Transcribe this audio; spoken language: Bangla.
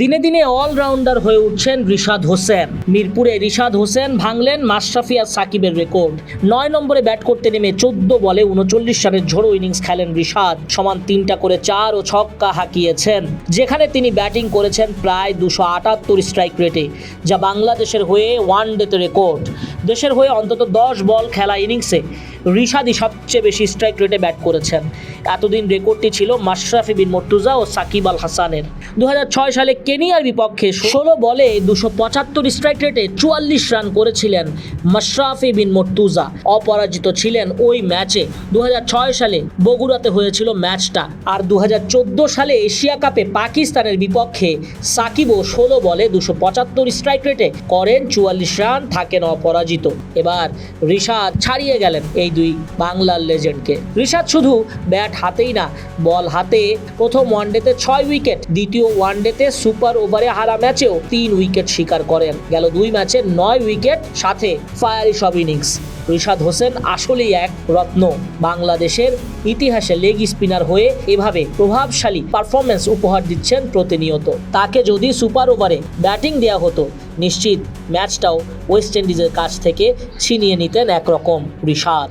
দিনে দিনে অলরাউন্ডার হয়ে উঠছেন রিশাদ হোসেন। মিরপুরে রিশাদ হোসেন ভাঙলেন মাশরাফি আর সাকিবের রেকর্ড নয় নম্বরে ব্যাট করতে নেমে চোদ্দ বলে উনচল্লিশ রানের ঝোড়ো ইনিংস খেলেন রিশাদ। সমান তিনটা করে চার ও ছক্কা হাঁকিয়েছেন, যেখানে তিনি ব্যাটিং করেছেন প্রায় দুশো আটাত্তর স্ট্রাইক রেটে যা বাংলাদেশের হয়ে ওয়ান ডেতে রেকর্ড দেশের হয়ে অন্তত দশ বল খেলা ইনিংসে রিশাদই সবচেয়ে বেশি স্ট্রাইক রেটে ব্যাট করেছেন। এতদিন রেকর্ডটি ছিল মাশরাফি বিন মর্তুজা ও সাকিব আল হাসানের। দু হাজার ছয় সালে কেনিয়ার বিপক্ষে ষোলো বলে দুশো পঁচাত্তর স্ট্রাইক রেটে চুয়াল্লিশ রান করেছিলেন মাশরাফি বিন মর্তুজা। অপরাজিত ছিলেন ওই ম্যাচে দু হাজার ছয় সালে বগুড়াতে হয়েছিল ম্যাচটা আর দু হাজার চোদ্দ সালে এশিয়া কাপে পাকিস্তানের বিপক্ষে সাকিবও ষোলো বলে দুশো পঁচাত্তর স্ট্রাইক রেটে করেন, চুয়াল্লিশ রান থাকেন অপরাজিত। এবার রিশাদ ছাড়িয়ে গেলেন এই দুই বাংলার লেজেন্ডকে। রিশাদ শুধু ব্যাট হাতেই না, বল হাতে প্রথম ওয়ানডেতে ছয় উইকেট, দ্বিতীয় ওয়ানডেতে সুপার ওভারে হারা ম্যাচেও তিন উইকেট শিকার করেন। গেল দুই ম্যাচে নয় উইকেট, সাথে ফায়ারি সব ইনিংস। রিশাদ হোসেন আসলেই এক রত্ন। বাংলাদেশের ইতিহাসে লেগ স্পিনার হয়ে এভাবে প্রভাবশালী পারফরমেন্স উপহার দিচ্ছেন প্রতিনিয়ত। তাকে যদি সুপার ওভারে ব্যাটিং দেওয়া হতো, নিশ্চিত ম্যাচটাও ওয়েস্ট ইন্ডিজের কাছ থেকে ছিনিয়ে নিতেন একরকম রিশাদ।